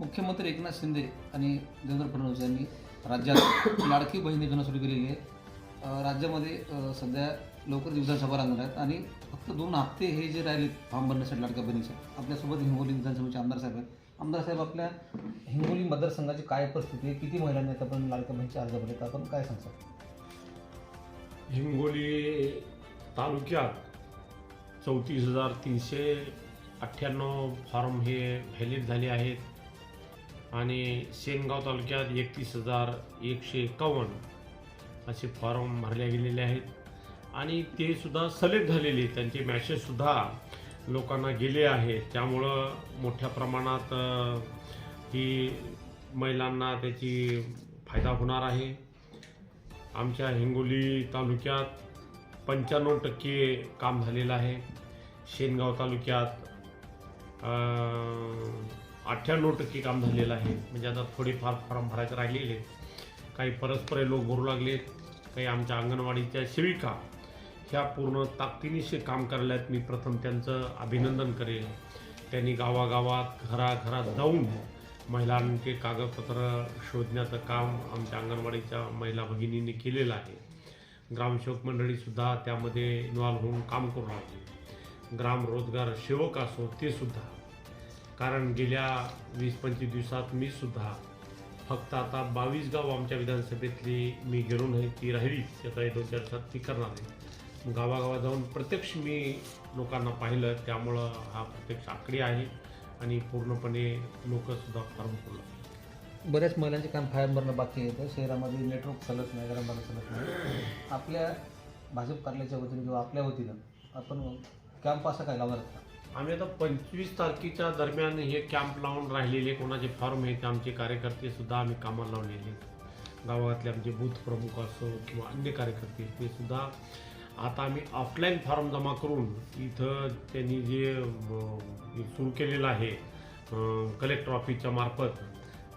मुख्यमंत्री एकनाथ शिंदे आणि देवेंद्र फडणवीस यांनी राज्यात लाडकी बहीण योजना सुरू केलेली आहे राज्यामध्ये सध्या लवकर विधानसभा लागणार आहेत आणि फक्त दोन हप्ते हे जे राहिले फॉर्म भरण्यासाठी लाडक्या बहिणीचे आपल्यासोबत हिंगोली विधानसभेचे आमदार साहेब आहेत. आमदार साहेब आपल्या हिंगोली मतदारसंघाची काय परिस्थिती आहे? किती महिलांनी आतापर्यंत लाडक्या बहिणीचे अर्ज भरले? आपण काय सांगता हिंगोली तालुक्यात चौतीस हजार तीनशे अठ्ठ्याण्णव फॉर्म हे व्हॅलिड झाले आहेत. आणि सेनगाव तालुक्यात एकतीस हजार एकशे एकावन्न असे फॉर्म भरले गेलेले आहेत. आणि ते सुद्धा सलेक्ट झालेले आहेत. त्यांचे मॅसेजसुद्धा लोकांना गेले आहेत. त्यामुळं मोठ्या प्रमाणात ही महिलांना त्याची फायदा होणार आहे. आमच्या हिंगोली तालुक्यात पंच्याण्णव टक्के काम झालेलं आहे. शेनगाव तालुक्यात अठ्ठ्याण्णव टक्के काम झालेलं आहे. म्हणजे आता थोडेफार फॉर्म भरायचे राहिलेले काही परस्पर लोक भरू लागलेत काही आमच्या अंगणवाडीच्या सेविका ह्या पूर्ण ताकदीनिशी काम करायला आहेत. मी प्रथम त्यांचं अभिनंदन करेल. त्यांनी गावागावात घराघरात जाऊन महिलांचे कागदपत्र शोधण्याचं काम आमच्या अंगणवाडीच्या महिला भगिनींनी केलेलं आहे. ग्रामसेवक मंडळीसुद्धा त्यामध्ये इन्व्हॉल्व्ह होऊन काम करू लागली. ग्राम रोजगार सेवक असो ते सुद्धा कारण गेल्या वीस पंचवीस दिवसात मी सुद्धा फक्त आता बावीस गाव आमच्या विधानसभेतली मी गेलो नाही ती राहिली. सकाळी दोन चार दिवसात ती करणार आहे. गावागावात जाऊन प्रत्यक्ष मी लोकांना पाहिलं त्यामुळं हा प्रत्यक्ष आकडे आहे आणि पूर्णपणे लोकसुद्धा फॉर्म करू बऱ्याच महिलांचे काम फायम भरणं बाकी आहे शहरामध्ये नेटवर्क चालत नाही गरम चालत नाही. आपल्या भाजप कार्यालयाच्या वतीने किंवा आपल्या वतीनं आपण कॅम्प असा काय लावणार आम्ही आता पंचवीस तारखेच्या दरम्यान हे कॅम्प लावून राहिलेले कोणाचे फॉर्म आहेत आमचे कार्यकर्ते सुद्धा आम्ही कामाला लावलेले गावातले आमचे बूथ प्रमुख असो किंवा अन्य कार्यकर्ते ते सुद्धा आता आम्ही ऑफलाईन फॉर्म जमा करून इथं त्यांनी जे सुरू केलेलं आहे कलेक्टर ऑफिसच्या मार्फत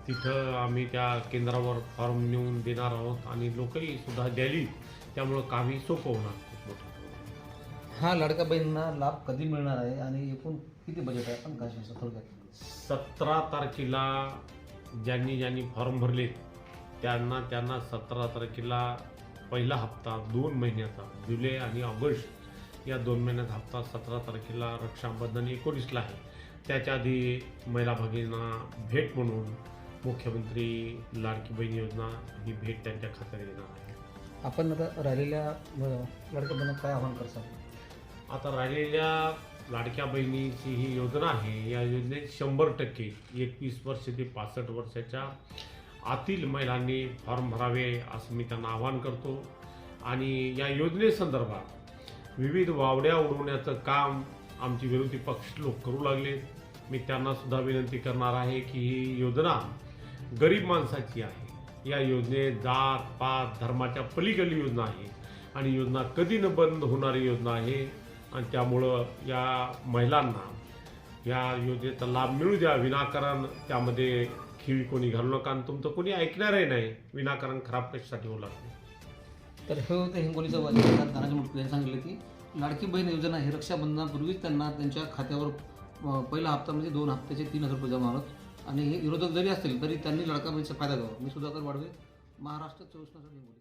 तिथं आम्ही त्या केंद्रावर फॉर्म नेऊन देणार आहोत आणि लोकही सुद्धा द्यायली त्यामुळं कामही सोपं होणार. हा लाडका बहिणींना लाभ कधी मिळणार आहे आणि एकूण किती बजेट आहे आपण काय सांगता थोडक्यात सतरा तारखेला ज्यांनी ज्यांनी फॉर्म भरले त्यांना त्यांना सतरा तारखेला पहिला हप्ता दोन महिन्याचा जुलै आणि ऑगस्ट या दोन महिन्याचा हप्ता सतरा तारखेला रक्षाबंधन एकोणीसला आहे. त्याच्या आधी महिला भगिनींना भेट म्हणून मुख्यमंत्री लाडकी बहीण योजना ही भेट त्यांच्या खात्यात येणार आहे. आपण आता राहिलेल्या अ, लाडक्या बहिणींना काय आव्हान करता आता राहिलेल्या लाडक्या बहिणीची ही योजना आहे या योजनेत शंभर टक्के एकवीस वर्ष ते पासष्ट वर्षाच्या आतील महिलांनी फॉर्म भरावे असं मी त्यांना आवाहन करतो. आणि या योजनेसंदर्भात विविध वावड्या उडवण्याचं काम आमचे विरोधी पक्ष लोक करू लागले. मी त्यांनासुद्धा विनंती करणार आहे की ही योजना गरीब माणसाची आहे. या योजनेत जात पात धर्माच्या पलीकडली योजना आहे. आणि योजना कधी न बंद होणारी योजना आहे. आणि त्यामुळं या महिलांना या योजनेचा लाभ मिळू द्या. विनाकारण त्यामध्ये खिळी कोणी घालू नका आणि तुमचं कोणी ऐकणारही नाही. विनाकारण खराब कशासाठी होऊ लागतं तर हे होते हिंगोलीचं वाचन धनाजी मुटकुळे यांनी सांगितलं की लाडकी बहीण योजना ही रक्षाबंधनापूर्वीच त्यांना त्यांच्या खात्यावर अ, पहिला हप्ता म्हणजे दोन हप्त्याचे तीन हजार रुपये जमा होतात आणि हे विरोधक जरी असतील तरी त्यांनी लाडका बहिणीचा फायदा घ्यावा. मी सुधाकर वाढवे महाराष्ट्र चोवीस तास हिंगोली.